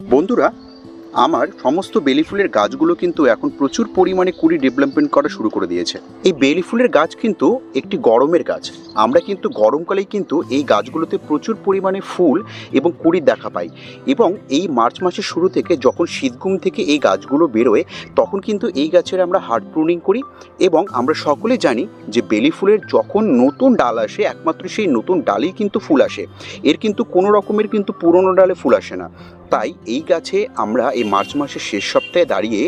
বন্ধুরা, আমার সমস্ত বেলি ফুলের গাছগুলো কিন্তু এখন প্রচুর পরিমাণে কুড়ি ডেভেলপমেন্ট করা শুরু করে দিয়েছে। এই বেলি ফুলের গাছ কিন্তু একটি গরমের গাছ। আমরা কিন্তু গরমকালেই কিন্তু এই গাছগুলোতে প্রচুর পরিমাণে ফুল এবং কুড়ি দেখা পাই। এবং এই মার্চ মাসের শুরু থেকে যখন শীতঘুম থেকে এই গাছগুলো বেরোয়, তখন কিন্তু এই গাছের আমরা হার্ড প্রুনিং করি এবং আমরা সকলে জানি যে বেলি ফুলের যখন নতুন ডাল আসে, একমাত্র সেই নতুন ডালেই কিন্তু ফুল আসে। এর কিন্তু কোনো রকমের কিন্তু পুরনো ডালে ফুল আসে না। তাই এই গাছে আমরা এই মার্চ মাসের শেষ সপ্তাহে দাঁড়িয়ে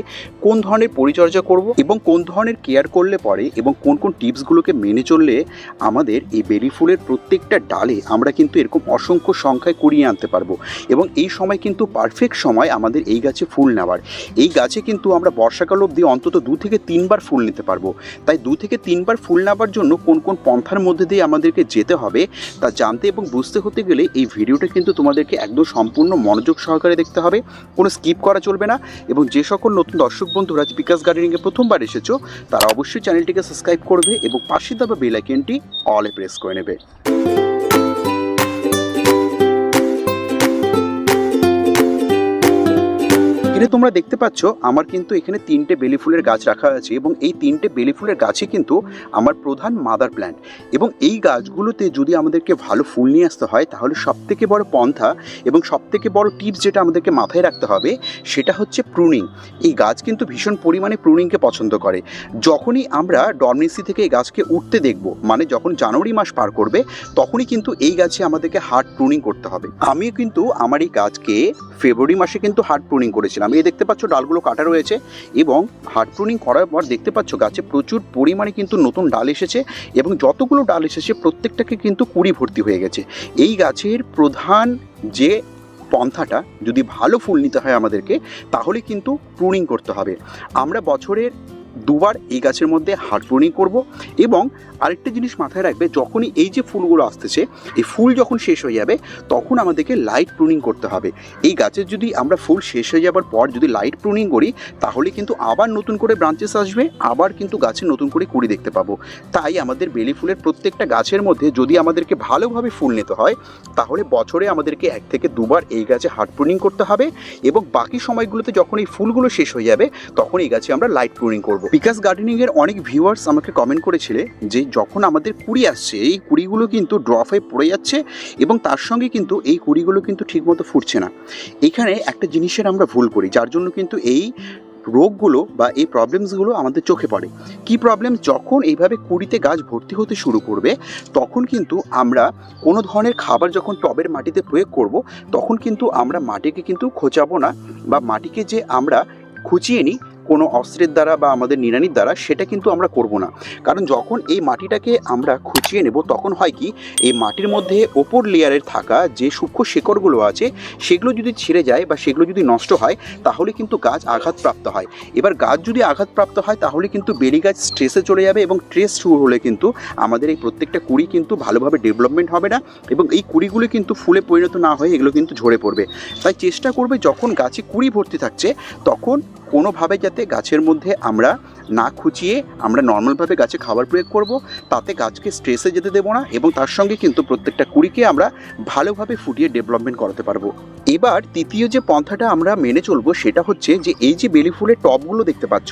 কোন ধরনের পরিচর্যা করব এবং কোন ধরনের কেয়ার করলে পরে এবং কোন কোন টিপসগুলোকে মেনে চললে আমাদের এই বেলি ফুলের প্রত্যেকটা ডালে আমরা কিন্তু এরকম অসংখ্য সংখ্যায় কুড়িয়ে আনতে পারব। এবং এই সময় কিন্তু পারফেক্ট সময় আমাদের এই গাছে ফুল নেওয়ার। এই গাছে কিন্তু আমরা বর্ষাকাল অবধি অন্তত দু থেকে তিনবার ফুল নিতে পারব। তাই দু থেকে তিনবার ফুল নেওয়ার জন্য কোন কোন পন্থার মধ্যে দিয়ে আমাদেরকে যেতে হবে তা জানতে এবং বুঝতে হতে গেলে এই ভিডিওটা কিন্তু তোমাদেরকে একদম সম্পূর্ণ মনোযোগ সহকারে দেখতে হবে। কোনো স্কিপ করা চলবে না এবং যে সকল নতুন দর্শক বন্ধুরা বিকাশ গার্ডেনিংয়ে প্রথমবার এসেছ, তারা অবশ্যই চ্যানেলটিকে সাবস্ক্রাইব করবে এবং পাশে দেওয়া বেল আইকনটি অলে প্রেস করে নেবে। এখানে তোমরা দেখতে পাচ্ছ, আমার কিন্তু এখানে তিনটে বেলি ফুলের গাছ রাখা আছে এবং এই তিনটে বেলি ফুলের গাছে কিন্তু আমার প্রধান মাদার প্ল্যান্ট এবং এই গাছগুলোতে যদি আমাদেরকে ভালো ফুল নিয়ে আসতে হয়, তাহলে সবথেকে বড় পন্থা এবং সবথেকে বড় টিপস যেটা আমাদেরকে মাথায় রাখতে হবে, সেটা হচ্ছে প্রুনিং এই গাছ কিন্তু ভীষণ পরিমাণে প্রুনিংকে পছন্দ করে। যখনই আমরা ডরমেন্সি থেকে এই গাছকে উঠতে দেখব মানে যখন জানুয়ারি মাস পার করবে, তখনই কিন্তু এই গাছে আমাদেরকে হার্ড প্রুনিং করতে হবে। আমি কিন্তু আমার এই গাছকে ফেব্রুয়ারি মাসে কিন্তু হার্ড প্রুনিং করেছিলাম। এই দেখতে পাচ্ছ, ডালগুলো কাটা রয়েছে এবং হার্ড প্রুনিং করার পর দেখতে পাচ্ছ গাছে প্রচুর পরিমাণে কিন্তু নতুন ডাল এসেছে এবং যতগুলো ডাল এসেছে প্রত্যেকটাকে কিন্তু কুড়ি ভর্তি হয়ে গেছে। এই গাছের প্রধান যে পন্থাটা, যদি ভালো ফুল নিতে হয় আমাদেরকে, তাহলে কিন্তু প্রুনিং করতে হবে। আমরা বছরের দুবার এই গাছের মধ্যে হার্ড প্রুনিং করব এবং আরেকটা জিনিস মাথায় রাখবে, যখনই এই যে ফুলগুলো আসতেছে, এই ফুল যখন শেষ হয়ে যাবে, তখন আমাদেরকে লাইট প্রুনিং করতে হবে। এই গাছের যদি আমরা ফুল শেষ হয়ে যাবার পর যদি লাইট প্রুনিং করি, তাহলে কিন্তু আবার নতুন করে ব্রাঞ্চেস আসবে, আবার কিন্তু গাছে নতুন করে কুড়ি দেখতে পাবো। তাই আমাদের বেলি ফুলের প্রত্যেকটা গাছের মধ্যে যদি আমাদেরকে ভালোভাবে ফুল নিতে হয়, তাহলে বছরে আমাদেরকে এক থেকে দুবার এই গাছে হার্ড প্রুনিং করতে হবে এবং বাকি সময়গুলোতে যখন এই ফুলগুলো শেষ হয়ে যাবে, তখন এই গাছে আমরা লাইট প্রুনিং করব। বিকাশ গার্ডেনিংয়ের অনেক ভিউয়ার্স আমাকে কমেন্ট করেছিলে যে যখন আমাদের কুড়ি আসছে, এই কুড়িগুলো কিন্তু ড্রপ হয়ে পড়ে যাচ্ছে এবং তার সঙ্গে কিন্তু এই কুড়িগুলো কিন্তু ঠিকমতো ফুটছে না। এখানে একটা জিনিসের আমরা ভুল করি, যার জন্য কিন্তু এই রোগগুলো বা এই প্রবলেমসগুলো আমাদের চোখে পড়ে। কি প্রবলেম যখন এইভাবে কুড়িতে গাছ ভর্তি হতে শুরু করবে, তখন কিন্তু আমরা কোনো ধরনের খাবার যখন টবের মাটিতে প্রয়োগ করব, তখন কিন্তু আমরা মাটিকে কিন্তু খোঁচাবো না বা মাটিকে যে আমরা খুঁচিয়ে নিই কোনো অস্ত্রের দ্বারা বা আমাদের নিড়ানির দ্বারা সেটা কিন্তু আমরা করব না। কারণ যখন এই মাটিটাকে আমরা খুঁচিয়ে নেব, তখন হয় কি, এই মাটির মধ্যে ওপর লেয়ারের থাকা যে সূক্ষ্ম শেকড়গুলো আছে, সেগুলো যদি ছিঁড়ে যায় বা সেগুলো যদি নষ্ট হয়, তাহলে কিন্তু গাছ আঘাতপ্রাপ্ত হয়। এবার গাছ যদি আঘাতপ্রাপ্ত হয়, তাহলে কিন্তু বেলি গাছ স্ট্রেসে চলে যাবে এবং স্ট্রেস শুরু হলে কিন্তু আমাদের এই প্রত্যেকটা কুড়ি কিন্তু ভালোভাবে ডেভেলপমেন্ট হবে না এবং এই কুড়িগুলো কিন্তু ফুলে পরিণত না হয়ে এগুলো কিন্তু ঝরে পড়বে। তাই চেষ্টা করবে যখন গাছে কুড়ি ভর্তি থাকছে, তখন কোনোভাবে যাতে গাছের মধ্যে আমরা না খুঁচিয়ে আমরা নর্মালভাবে গাছে খাবার প্রয়োগ করব, তাতে গাছকে স্ট্রেসে যেতে দেবো না এবং তার সঙ্গে কিন্তু প্রত্যেকটা কুড়িকে আমরা ভালোভাবে ফুটিয়ে ডেভেলপমেন্ট করাতে পারব। এবার তৃতীয় যে পন্থাটা আমরা মেনে চলবো সেটা হচ্ছে যে এই যে বেলি ফুলের টবগুলো দেখতে পাচ্ছ,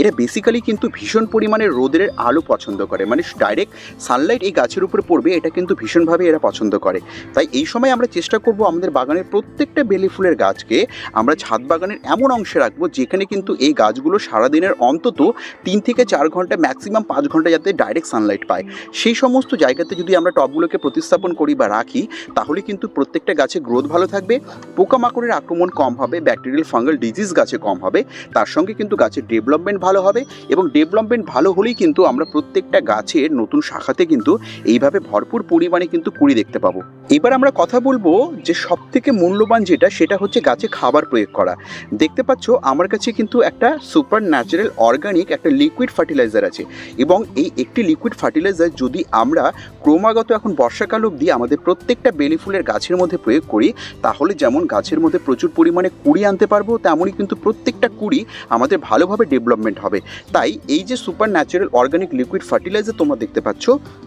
এরা বেসিক্যালি কিন্তু ভীষণ পরিমাণে রোদের আলো পছন্দ করে। মানে ডাইরেক্ট সানলাইট এই গাছের উপরে পড়বে, এটা কিন্তু ভীষণভাবে এরা পছন্দ করে। তাই এই সময় আমরা চেষ্টা করব আমাদের বাগানের প্রত্যেকটা বেলি ফুলের গাছকে আমরা ছাদ বাগানের এমন অংশে রাখব, যেখানে কিন্তু এই গাছগুলো সারাদিনের অন্তত তিন থেকে চার ঘণ্টা ম্যাক্সিমাম পাঁচ ঘণ্টা যাতে ডাইরেক্ট সানলাইট পায়। সেই সমস্ত জায়গাতে যদি আমরা টবগুলোকে প্রতিস্থাপন করি বা রাখি, তাহলে কিন্তু প্রত্যেকটা গাছে গ্রোথ ভালো থাকবে। পোকামাকড়ের আক্রমণ কম হবে ব্যাকটেরিয়াল ফাঙ্গাল ডিজিজ গাছে কম হবে, তার সঙ্গে কিন্তু গাছের ডেভেলপমেন্ট ভালো হবে এবং ডেভেলপমেন্ট ভালো হলেই কিন্তু আমরা প্রত্যেকটা গাছের নতুন শাখাতে কিন্তু এইভাবে ভরপুর পরিমাণে কিন্তু কুড়ি দেখতে পাবো। এবার আমরা কথা বলব যে সব থেকে মূল্যবান যেটা, সেটা হচ্ছে গাছে খাবার প্রয়োগ করা। দেখতে পাচ্ছ, আমার কাছে কিন্তু একটা সুপার ন্যাচারাল অর্গানিক একটা লিকুইড ফার্টিলাইজার আছে এবং এই একটি লিকুইড ফার্টিলাইজার যদি আমরা ক্রমাগত এখন বর্ষাকাল অবধি আমাদের প্রত্যেকটা বেলি ফুলের গাছের মধ্যে প্রয়োগ করি, তাহলে যেমন গাছের মধ্যে প্রচুর পরিমাণে কুড়ি আনতে পারব, তেমনই কিন্তু প্রত্যেকটা কুড়ি আমাদের ভালোভাবে ডেভেলপমেন্ট হবে। তাই এই যে super natural organic liquid fertiliser তোমরা দেখতে পাচ্ছ,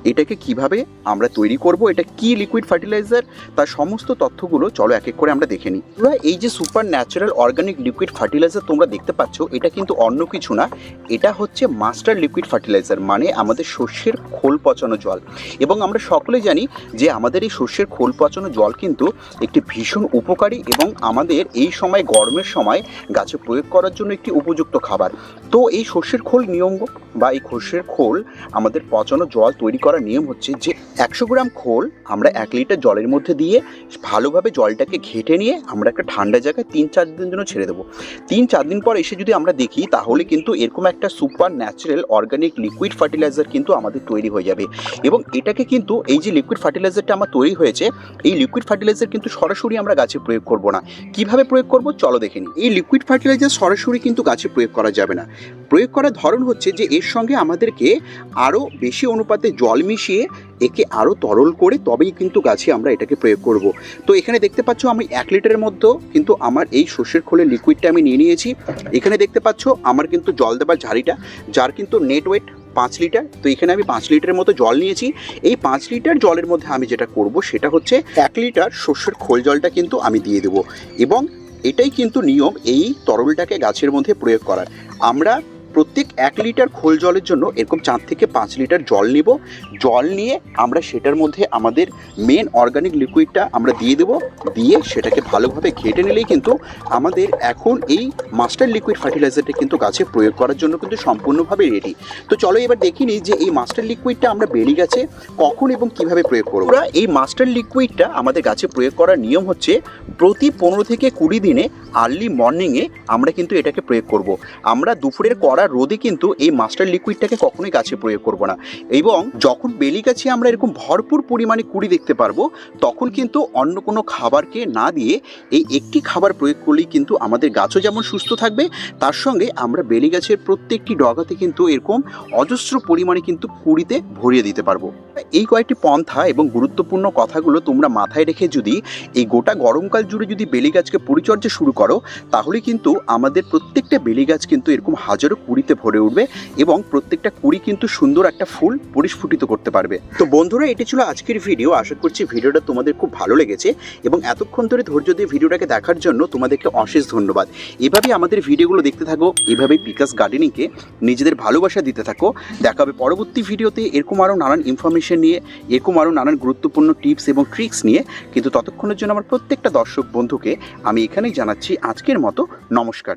এটাকে কীভাবে আমরা তৈরি করব, এটা কি লিকুইড ফার্টিলাইজার, তার সমস্ত তথ্যগুলো চলো এক এক করে আমরা দেখে নিই। তোমরা এই যে super natural organic liquid fertiliser তোমরা দেখতে পাচ্ছ, এটা কিন্তু অন্য কিছু না, এটা হচ্ছে মাস্টার লিকুইড ফার্টিলাইজার মানে আমাদের শস্যের খোল পচানো জল। এবং আমরা সকলে জানি যে আমাদের এই শস্যের খোল পচানো জল কিন্তু একটি ভীষণ উপকারী এবং আমাদের এই সময় গরমের সময় গাছে প্রয়োগ করার জন্য একটি উপযুক্ত খাবার। তো এই সর্ষের খোল নিয়ম বা এই শস্যের খোল আমাদের পচানো জল তৈরি করার নিয়ম হচ্ছে যে একশো গ্রাম খোল আমরা এক লিটার জলের মধ্যে দিয়ে ভালোভাবে জলটাকে ঘেটে নিয়ে আমরা একটা ঠান্ডা জায়গায় তিন চার দিনের জন্য ছেড়ে দেবো। তিন চার দিন পর এসে যদি আমরা দেখি, তাহলে কিন্তু এরকম একটা super natural organic liquid fertiliser কিন্তু আমাদের তৈরি হয়ে যাবে। এবং এটাকে কিন্তু এই যে লিকুইড ফার্টিলাইজারটা আমার তৈরি হয়েছে, এই লিকুইড ফার্টিলাইজার কিন্তু সরাসরি আমরা গাছে প্রয়োগ করব না। কীভাবে প্রয়োগ করব? চলো দেখে নিই। এই লিকুইড ফার্টিলাইজার সরাসরি কিন্তু গাছে প্রয়োগ করা যাবে না। প্রয়োগ করার ধরন হচ্ছে যে, এর সঙ্গে আমাদেরকে আরও বেশি অনুপাতে জল মিশিয়ে একে আরও তরল করে তবেই কিন্তু গাছে আমরা এটাকে প্রয়োগ করব। তো এখানে দেখতে পাচ্ছ আমি এক লিটারের মধ্যে কিন্তু আমার এই সর্ষের খোলের লিকুইডটা আমি নিয়ে নিয়েছি। এখানে দেখতে পাচ্ছ আমার কিন্তু জল দেবার ঝাড়িটা, যার কিন্তু নেট ওয়েট পাঁচ লিটার, তো এখানে আমি পাঁচ লিটারের মতো জল নিয়েছি। এই পাঁচ লিটার জলের মধ্যে আমি যেটা করব সেটা হচ্ছে এক লিটার শস্যের খোল জলটা কিন্তু আমি দিয়ে দেবো। এবং এটাই কিন্তু নিয়ম এই তরলটাকে গাছের মধ্যে প্রয়োগ করার। আমরা প্রত্যেক এক লিটার খোল জলের জন্য এরকম চার থেকে পাঁচ লিটার জল নিব। জল নিয়ে আমরা সেটার মধ্যে আমাদের মেন অর্গানিক লিকুইডটা আমরা দিয়ে দেবো। দিয়ে সেটাকে ভালোভাবে ঘেটে নিলেই কিন্তু আমাদের এখন এই মাস্টার লিকুইড ফার্টিলাইজারটা কিন্তু গাছে প্রয়োগ করার জন্য কিন্তু সম্পূর্ণভাবে রেডি তো চলো এবার দেখি নিই যে এই মাস্টার লিকুইডটা আমরা বেরি গেছে, কখন এবং কীভাবে প্রয়োগ করব? আমরা এই মাস্টার লিকুইডটা আমাদের গাছে প্রয়োগ করার নিয়ম হচ্ছে প্রতি পনেরো থেকে কুড়ি দিনে আর্লি মর্নিংয়ে আমরা কিন্তু এটাকে প্রয়োগ করব। আমরা দুপুরের কড়া রোদে কিন্তু এই মাস্টার লিকুইডটাকে কখনোই গাছে প্রয়োগ করব না। এবং যখন বেলি গাছে আমরা এরকম ভরপুর পরিমাণে কুড়ি দেখতে পারব, তখন কিন্তু অন্য কোনো খাবারকে না দিয়ে এই একটি খাবার প্রয়োগ করলেই কিন্তু আমাদের গাছও যেমন সুস্থ থাকবে, তার সঙ্গে আমরা বেলি গাছের প্রত্যেকটি ডগাতে কিন্তু এরকম অজস্র পরিমাণে কিন্তু কুড়িতে ভরিয়ে দিতে পারব। এই কয়েকটি পন্থা এবং গুরুত্বপূর্ণ কথাগুলো তোমরা মাথায় রেখে যদি এই গোটা গরমকাল জুড়ে যদি বেলি গাছকে পরিচর্যা শুরু করো, তাহলে কিন্তু আমাদের প্রত্যেকটা বেলি গাছ কিন্তু এরকম হাজারো কুড়িতে ভরে উঠবে এবং প্রত্যেকটা কুড়ি কিন্তু সুন্দর একটা ফুল পরিস্ফুটিত করতে পারবে। তো বন্ধুরা, এটি ছিল আজকের ভিডিও। আশা করছি ভিডিওটা তোমাদের খুব ভালো লেগেছে এবং এতক্ষণ ধরে ধৈর্য দিয়ে ভিডিওটাকে দেখার জন্য তোমাদেরকে অশেষ ধন্যবাদ। এভাবেই আমাদের ভিডিওগুলো দেখতে থাকো, এভাবেই বিকাশ গার্ডেনিংকে নিজেদের ভালোবাসা দিতে থাকো। দেখা হবে পরবর্তী ভিডিওতে এরকম আরও নানান ইনফরমেশন নিয়ে, এরকম আরও নানান গুরুত্বপূর্ণ টিপস এবং ট্রিক্স নিয়ে। কিন্তু ততক্ষণের জন্য আমার প্রত্যেকটা দর্শক বন্ধুকে আমি এখানেই জানাচ্ছি আজকের মতো। নমস্কার।